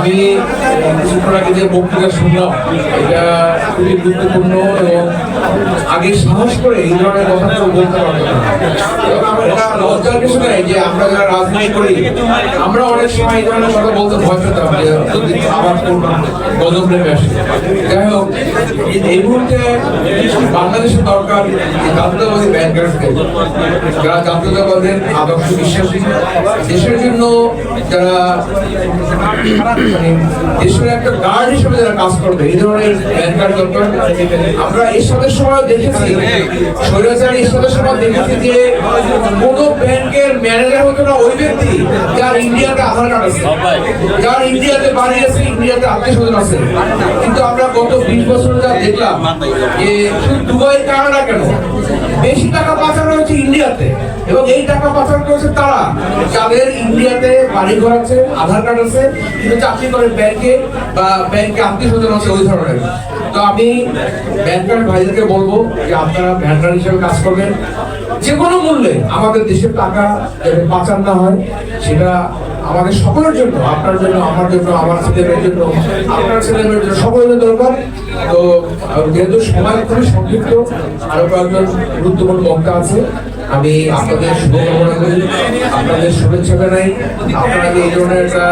আমি কিছুক্ষণ আগে যে বক্তৃতা শুনলাম, এটা খুবই গুরুত্বপূর্ণ এবং আগে সাহস করে এই ধরনের কথা কেউ বলতে পারতো না। কিছু নাই যে আমরা যারা রাজনীতি করি, আমরা অনেক সময় এই ধরনের কথা বলতে ভয় পেতাম যে যদি আবার গজব নেমে আসে। যাই হোক, এই মুহূর্তে বাংলাদেশের দরকার জাতীয়তাবাদী ব্যাংকারকে যারা জাতীয়তাবাদের আদর্শ বিশ্বাসী, দেশের জন্য যারা মানে দেশের একটা গার্ড হিসেবে যারা কাজ করবে, এই ধরনের ব্যাংকার দরকার। আমরা এসবের সময় দেখেছি, স্বৈরাচারী এসবের সময় দেখেছি যে কোন ব্যাংকের ম্যানেজার হতো না ওই ব্যক্তি যার ইন্ডিয়াতে আধার কার্ড আছে। যার ইন্ডিয়াতে বাড়ি আছে, ইন্ডিয়াতে আত্মীয় স্বজন আছে। কিন্তু আমরা গত বিশ বছর যা দেখলাম যে শুধু দুবাই কানাডা কেন, বেশি টাকা পাচার হয়েছে ইন্ডিয়াতে। এবং এই টাকা পাচার করেছে তারা। যাদের ইন্ডিয়াতে বাড়ি ঘর আছে, আধার কার্ড আছে, কিন্তু চাকরি করে ব্যাংকে বা ব্যাংকে আত্মীয় স্বজন আছে ওই ধরনের। তো আমি ব্যাংকার ভাইদেরকে বলব যে আপনারা ব্যাংকার হিসেবে কাজ করবেন। যে কোনো মূল্যে আমাদের দেশের টাকা যাতে পাচার না হয়, সেটা আমাদের সকলের জন্য, আপনার জন্য, আমার জন্য, আমার ছেলেমেয়ের জন্য, আপনার ছেলেমেয়ের জন্য সকলের দরকার। তো যেহেতু সময় খুবই সংক্ষিপ্ত, আরও কয়েকজন গুরুত্বপূর্ণ বক্তা আছে আমি আপনাদের শুভকামনা করি। আপনাদের শুভেচ্ছা জানাই। আপনারা এই ধরনের একটা